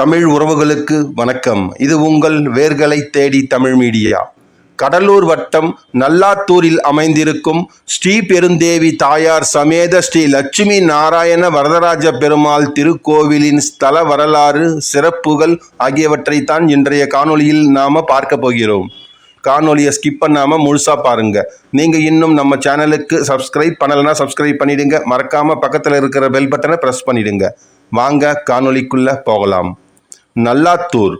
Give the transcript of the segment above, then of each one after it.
தமிழ் உறவுகளுக்கு வணக்கம். இது உங்கள் வேர்களை தேடி தமிழ் மீடியா. கடலூர் வட்டம் நல்லாத்தூரில் அமைந்திருக்கும் ஸ்ரீ பெருந்தேவி தாயார் சமேத ஸ்ரீ லட்சுமி நாராயண வரதராஜ பெருமாள் திருக்கோவிலின் ஸ்தல வரலாறு சிறப்புகள் ஆகியவற்றைத்தான் இன்றைய காணொளியில் நாம் பார்க்க போகிறோம். காணொலியை ஸ்கிப் பண்ணாமல் முழுசாக பாருங்கள் நீங்கள் இன்னும் நம்ம சேனலுக்கு சப்ஸ்கிரைப் பண்ணலைன்னா சப்ஸ்கிரைப் பண்ணிவிடுங்க மறக்காமல் பக்கத்தில் இருக்கிற பெல் பட்டனை ப்ரெஸ் பண்ணிவிடுங்க வாங்க காணொலிக்குள்ளே போகலாம். நல்லாத்தூர்.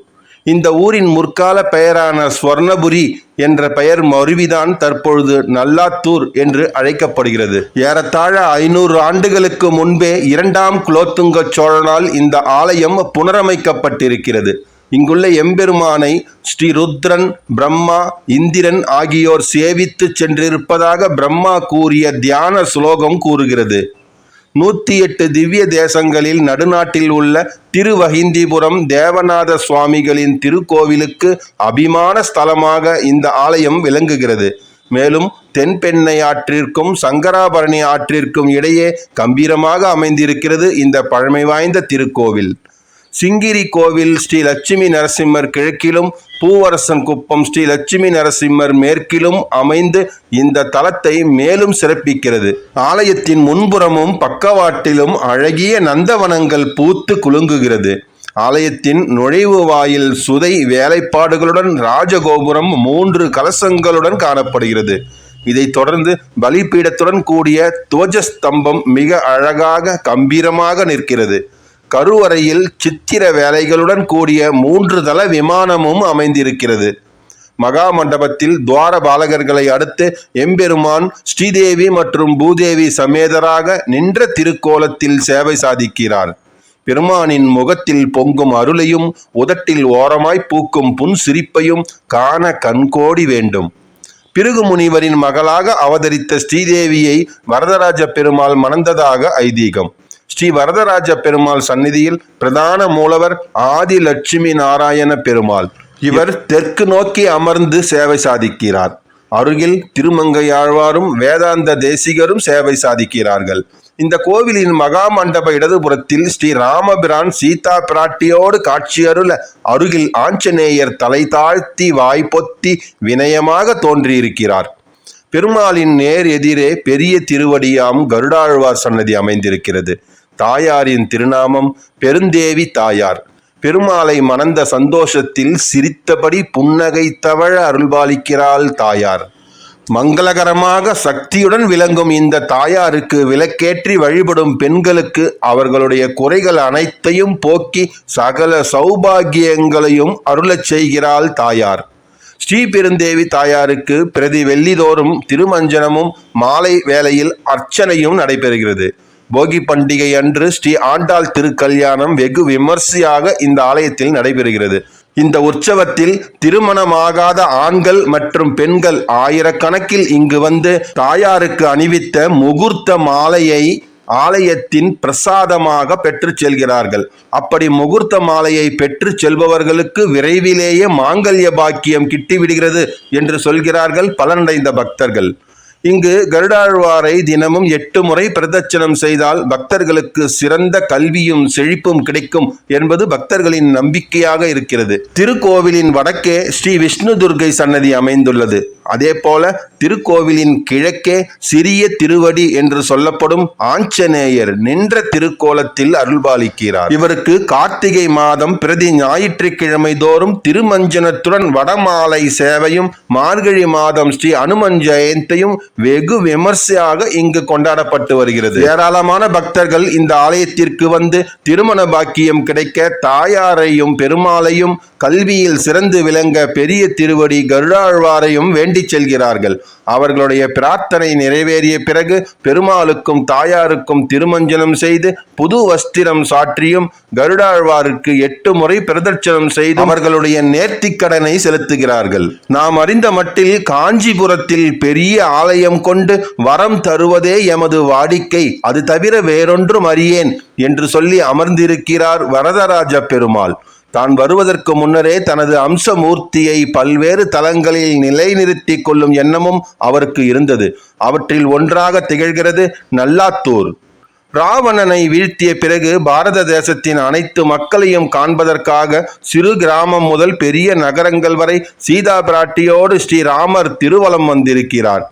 இந்த ஊரின் முற்கால பெயரான ஸ்வர்ணபுரி என்ற பெயர் மருவிதான் தற்பொழுது நல்லாத்தூர் என்று அழைக்கப்படுகிறது. ஏறத்தாழ ஐநூறு ஆண்டுகளுக்கு முன்பே இரண்டாம் குலோத்துங்க சோழனால் இந்த ஆலயம் புனரமைக்கப்பட்டிருக்கிறது. இங்குள்ள எம்பெருமானை ஸ்ரீ ருத்ரன் பிரம்மா இந்திரன் ஆகியோர் சேவித்து சென்றிருப்பதாக பிரம்மா கூறிய தியான சுலோகம் கூறுகிறது. நூற்றி எட்டு திவ்ய தேசங்களில் நடுநாட்டில் உள்ள திருவஹிந்திபுரம் தேவநாத சுவாமிகளின் திருக்கோவிலுக்கு அபிமான ஸ்தலமாக இந்த ஆலயம் விளங்குகிறது. மேலும் தென்பெண்ணை ஆற்றிற்கும் சங்கராபரணி ஆற்றிற்கும் இடையே கம்பீரமாக அமைந்திருக்கிறது இந்த பழமை வாய்ந்த திருக்கோவில். சிங்கிரி கோவில் ஸ்ரீ லட்சுமி நரசிம்மர் கிழக்கிலும் பூவரசன் குப்பம் ஸ்ரீ லட்சுமி நரசிம்மர் மேற்கிலும் அமைந்து இந்த தலத்தை மேலும் சிறப்பிக்கிறது. ஆலயத்தின் முன்புறமும் பக்கவாட்டிலும் அழகிய நந்தவனங்கள் பூத்து குலுங்குகிறது. ஆலயத்தின் நுழைவு வாயில் சுதை வேலைப்பாடுகளுடன் ராஜகோபுரம் மூன்று கலசங்களுடன் காணப்படுகிறது. இதைத் தொடர்ந்து பலிபீடத்துடன் கூடிய துவஜஸ்தம்பம் மிக அழகாக கம்பீரமாக நிற்கிறது. கருவறையில் சித்திர வேலைகளுடன் கூடிய மூன்று தள விமானமும் அமைந்திருக்கிறது. மகா மண்டபத்தில் துவார பாலகர்களை அடுத்து எம்பெருமான் ஸ்ரீதேவி மற்றும் பூதேவி சமேதராக நின்ற திருக்கோலத்தில் சேவை சாதிக்கிறார். பெருமானின் முகத்தில் பொங்கும் அருளையும் உதட்டில் ஓரமாய் பூக்கும் புன் சிரிப்பையும் காண கண்கோடி வேண்டும். பிருகு முனிவரின் மகளாக அவதரித்த ஸ்ரீதேவியை வரதராஜ பெருமாள் மணந்ததாக ஐதீகம். ஸ்ரீ வரதராஜ பெருமாள் சந்நிதியில் பிரதான மூலவர் ஆதி லட்சுமி நாராயண பெருமாள். இவர் தெற்கு நோக்கி அமர்ந்து சேவை சாதிக்கிறார். அருகில் திருமங்கையாழ்வாரும் வேதாந்த தேசிகரும் சேவை சாதிக்கிறார்கள். இந்த கோவிலின் மகா மண்டப இடதுபுறத்தில் ஸ்ரீ ராமபிரான் சீதா பிராட்டியோடு காட்சியருள அருகில் ஆஞ்சநேயர் தலை தாழ்த்தி வாய்ப்பொத்தி வினயமாக தோன்றியிருக்கிறார். பெருமாளின் நேர் எதிரே பெரிய திருவடியாம் கருடாழ்வார் சன்னதி அமைந்திருக்கிறது. தாயாரின் திருநாமம் பெருந்தேவி தாயார். பெருமாளை மணந்த சந்தோஷத்தில் சிரித்தபடி புன்னகை தவழ அருள்பாலிக்கிறாள் தாயார். மங்களகரமாக சக்தியுடன் விளங்கும் இந்த தாயாருக்கு விளக்கேற்றி வழிபடும் பெண்களுக்கு அவர்களுடைய குறைகள் அனைத்தையும் போக்கி சகல சௌபாகியங்களையும் அருளச் செய்கிறாள் தாயார். ஸ்ரீ பெருந்தேவி தாயாருக்கு பிரதி வெள்ளிதோறும் திருமஞ்சனமும் மாலை வேளையில் அர்ச்சனையும் நடைபெறுகிறது. போகி பண்டிகை அன்று ஸ்ரீ ஆண்டாள் திருக்கல்யாணம் வெகு விமர்சையாக இந்த ஆலயத்தில் நடைபெறுகிறது. இந்த உற்சவத்தில் திருமணமாகாத ஆண்கள் மற்றும் பெண்கள் ஆயிரக்கணக்கில் இங்கு வந்து தாயாருக்கு அணிவித்த முகூர்த்த மாலையை ஆலயத்தின் பிரசாதமாக பெற்று செல்கிறார்கள். அப்படி முகூர்த்த மாலையை பெற்று செல்பவர்களுக்கு விரைவிலேயே மாங்கல்ய பாக்கியம் கிட்டிவிடுகிறது என்று சொல்கிறார்கள் பலனடைந்த பக்தர்கள். இங்கு கருடாழ்வாரை தினமும் எட்டு முறை பிரதட்சணம் செய்தால் பக்தர்களுக்கு சிறந்த கல்வியும் செழிப்பும் கிடைக்கும் என்பது பக்தர்களின் நம்பிக்கையாக இருக்கிறது. திருக்கோவிலின் வடக்கே ஸ்ரீ விஷ்ணு துர்கை சன்னதி அமைந்துள்ளது. அதே போல திருக்கோவிலின் கிழக்கே சிறிய திருவடி என்று சொல்லப்படும் ஆஞ்சநேயர் நின்ற திருக்கோலத்தில் அருள்பாலிக்கிறார். இவருக்கு கார்த்திகை மாதம் பிரதி ஞாயிற்றுக்கிழமை தோறும் திருமஞ்சனத்துடன் வடமாலை சேவையும் மார்கழி மாதம் ஸ்ரீ அனுமன் ஜெயந்தியும் வெகு விமர்சையாக இங்கு கொண்டாடப்பட்டு வருகிறது. ஏராளமான பக்தர்கள் இந்த ஆலயத்திற்கு வந்து திருமண பாக்கியம் கிடைக்க தாயாரையும் பெருமாளையும் கல்வியில் சிறந்து விளங்க பெரிய திருவடி கருடாழ்வாரையும் வேண்டிச் செல்கிறார்கள். அவர்களுடைய பிரார்த்தனை நிறைவேறிய பிறகு பெருமாளுக்கும் தாயாருக்கும் திருமஞ்சனம் செய்து புது வஸ்திரம் சாற்றியும் கருடாழ்வாருக்கு எட்டு முறை பிரதட்சணம் செய்து அவர்களுடைய நேர்த்திக்கடனை செலுத்துகிறார்கள். நாம் அறிந்த மட்டில் காஞ்சிபுரத்தில் பெரிய ஆலயம் கொண்டு வரம் தருவதே எமது வாடிக்கை. அது தவிர வேறொன்றும் அறியேன் என்று சொல்லி அமர்ந்திருக்கிறார் வரதராஜ பெருமாள். தான் வருவதற்கு முன்னரே தனது அம்சமூர்த்தியை பல்வேறு தலங்களில் நிலைநிறுத்தி கொள்ளும் எண்ணமும் அவருக்கு இருந்தது. அவற்றில் ஒன்றாக திகழ்கிறது நல்லாத்தூர். ராவணனை வீழ்த்திய பிறகு பாரத தேசத்தின் அனைத்து மக்களையும் காண்பதற்காக சிறு கிராமம் முதல் பெரிய நகரங்கள் வரை சீதா பிராட்டியோடு ஸ்ரீராமர் திருவலம் வந்திருக்கிறார்.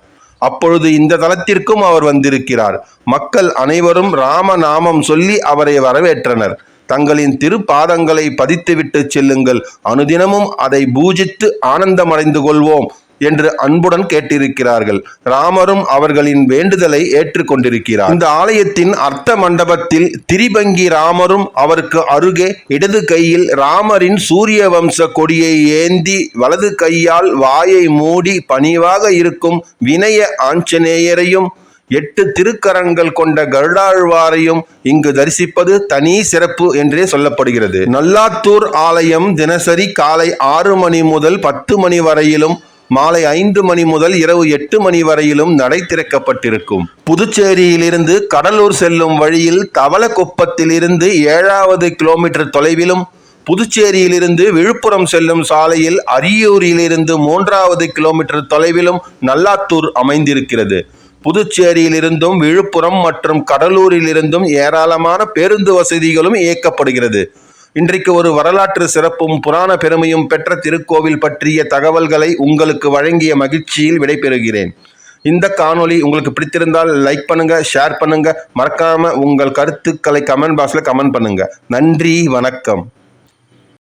அப்பொழுது இந்த தலத்திற்கும் அவர் வந்திருக்கிறார். மக்கள் அனைவரும் ராம நாமம் சொல்லி அவரை வரவேற்றனர். தங்களின் திருப்பாதங்களை பதித்துவிட்டு செல்லுங்கள். அனுதினமும் அதை பூஜித்து ஆனந்தமடைந்து கொள்வோம் என்று அன்புடன் கேட்டிருக்கிறார்கள். ராமரும் அவர்களின் வேண்டுதலை ஏற்றுக்கொண்டிருக்கிறார் இந்த ஆலயத்தின் அர்த்த மண்டபத்தில் திரிபங்கி ராமரும் அவருக்கு அருகே இடது கையில் ராமரின் சூரிய வம்ச கொடியை ஏந்தி வலது கையால் வாயை மூடி பணிவாக இருக்கும் வினய ஆஞ்சநேயரையும் எட்டு திருக்கரங்கள் கொண்ட கருடாழ்வாரையும் இங்கு தரிசிப்பது தனி சிறப்பு என்றே சொல்லப்படுகிறது. நல்லாத்தூர் ஆலயம் தினசரி காலை ஆறு மணி முதல் பத்து மணி வரையிலும் மாலை ஐந்து மணி முதல் இரவு எட்டு மணி வரையிலும் நடை திறக்கப்பட்டிருக்கும். புதுச்சேரியிலிருந்து கடலூர் செல்லும் வழியில் தவளக்குப்பத்திலிருந்து ஏழாவது கிலோமீட்டர் தொலைவிலும் புதுச்சேரியிலிருந்து விழுப்புரம் செல்லும் சாலையில் அரியூரிலிருந்து மூன்றாவது கிலோமீட்டர் தொலைவிலும் நல்லாத்தூர் அமைந்திருக்கிறது. புதுச்சேரியிலிருந்தும் விழுப்புரம் மற்றும் கடலூரிலிருந்தும் ஏராளமான பேருந்து வசதிகளும் இயக்கப்படுகிறது. இன்றைக்கு ஒரு வரலாற்று சிறப்பும் புராண பெருமையும் பெற்ற திருக்கோவில் பற்றிய தகவல்களை உங்களுக்கு வழங்கிய மகிழ்ச்சியில் விடைபெறுகிறேன். இந்த காணொளி உங்களுக்கு பிடித்திருந்தால் லைக் பண்ணுங்க ஷேர் பண்ணுங்க. மறக்காம உங்கள் கருத்துக்களை கமெண்ட் பாக்ஸில் கமெண்ட் பண்ணுங்க. நன்றி வணக்கம்.